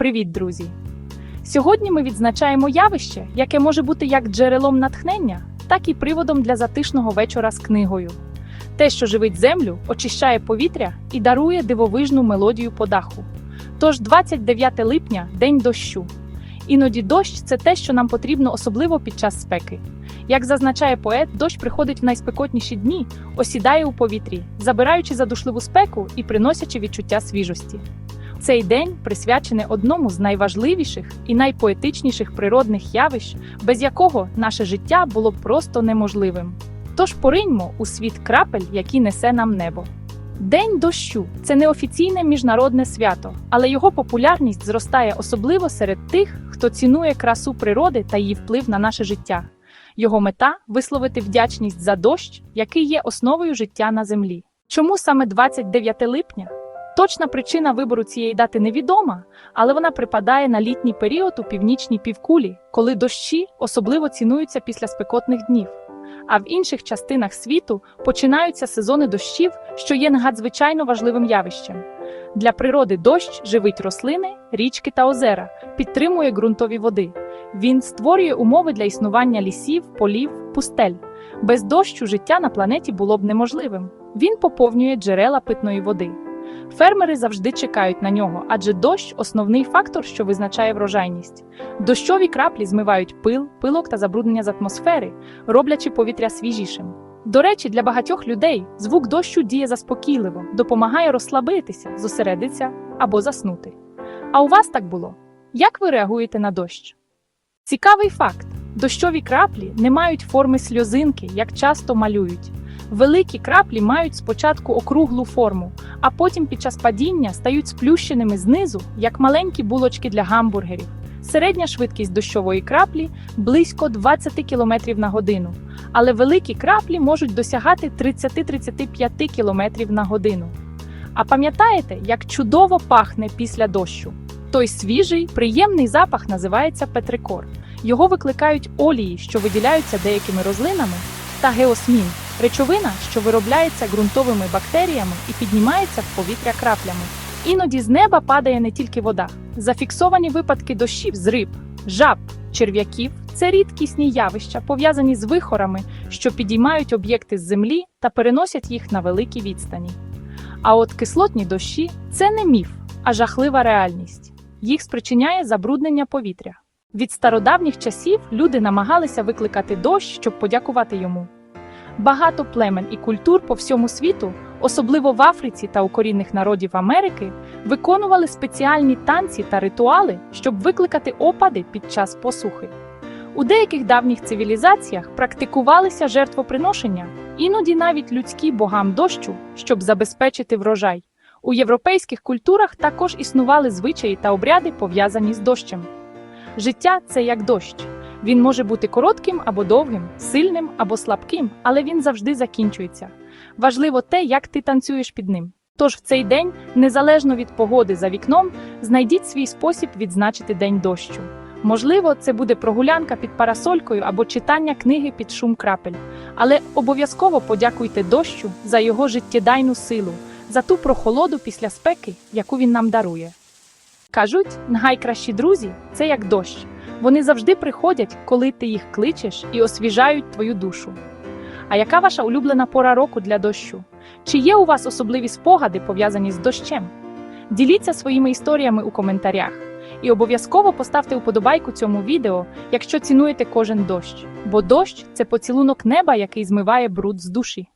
Привіт, друзі! Сьогодні ми відзначаємо явище, яке може бути як джерелом натхнення, так і приводом для затишного вечора з книгою. Те, що живить землю, очищає повітря і дарує дивовижну мелодію по даху. Тож 29 липня день дощу. Іноді дощ це те, що нам потрібно особливо під час спеки. Як зазначає поет, дощ приходить в найспекотніші дні, осідає у повітрі, забираючи задушливу спеку і приносячи відчуття свіжості. Цей день присвячений одному з найважливіших і найпоетичніших природних явищ, без якого наше життя було б просто неможливим. Тож пориньмо у світ крапель, які несе нам небо. День дощу це неофіційне міжнародне свято, але його популярність зростає особливо серед тих, хто цінує красу природи та її вплив на наше життя. Його мета висловити вдячність за дощ, який є основою життя на землі. Чому саме 29 липня? Точна причина вибору цієї дати невідома, але вона припадає на літній період у північній півкулі, коли дощі особливо цінуються після спекотних днів. А в інших частинах світу починаються сезони дощів, що є надзвичайно важливим явищем. Для природи дощ живить рослини, річки та озера, підтримує ґрунтові води. Він створює умови для існування лісів, полів, пустель. Без дощу життя на планеті було б неможливим. Він поповнює джерела питної води. Фермери завжди чекають на нього, адже дощ основний фактор, що визначає врожайність. Дощові краплі змивають пил, пилок та забруднення з атмосфери, роблячи повітря свіжішим. До речі, для багатьох людей звук дощу діє заспокійливо, допомагає розслабитися, зосередитися або заснути. А у вас так було? Як ви реагуєте на дощ? Цікавий факт: дощові краплі не мають форми сльозинки, як часто малюють. Великі краплі мають спочатку округлу форму, а потім під час падіння стають сплющеними знизу, як маленькі булочки для гамбургерів. Середня швидкість дощової краплі близько 20 км на годину, але великі краплі можуть досягати 30-35 км на годину. А пам'ятаєте, як чудово пахне після дощу? Той свіжий, приємний запах називається петрикор. Його викликають олії, що виділяються деякими рослинами, та геосмін речовина, що виробляється ґрунтовими бактеріями і піднімається в повітря краплями. Іноді з неба падає не тільки вода. Зафіксовані випадки дощів з риб, жаб, черв'яків це рідкісні явища, пов'язані з вихорами, що підіймають об'єкти з землі та переносять їх на великі відстані. А от кислотні дощі це не міф, а жахлива реальність. Їх спричиняє забруднення повітря. Від стародавніх часів люди намагалися викликати дощ, щоб подякувати йому. Багато племен і культур по всьому світу, особливо в Африці та у корінних народів Америки, виконували спеціальні танці та ритуали, щоб викликати опади під час посухи. У деяких давніх цивілізаціях практикувалися жертвоприношення, іноді навіть людські богам дощу, щоб забезпечити врожай. У європейських культурах також існували звичаї та обряди, пов'язані з дощем. Життя це як дощ. Він може бути коротким або довгим, сильним або слабким, але він завжди закінчується. Важливо те, як ти танцюєш під ним. Тож в цей день, незалежно від погоди за вікном, знайдіть свій спосіб відзначити день дощу. Можливо, це буде прогулянка під парасолькою або читання книги під шум крапель. Але обов'язково подякуйте дощу за його життєдайну силу, за ту прохолоду після спеки, яку він нам дарує. Кажуть, найкращі друзі це як дощ. Вони завжди приходять, коли ти їх кличеш і освіжають твою душу. А яка ваша улюблена пора року для дощу? Чи є у вас особливі спогади, пов'язані з дощем? Діліться своїми історіями у коментарях. І обов'язково поставте уподобайку цьому відео, якщо цінуєте кожен дощ. Бо дощ це поцілунок неба, який змиває бруд з душі.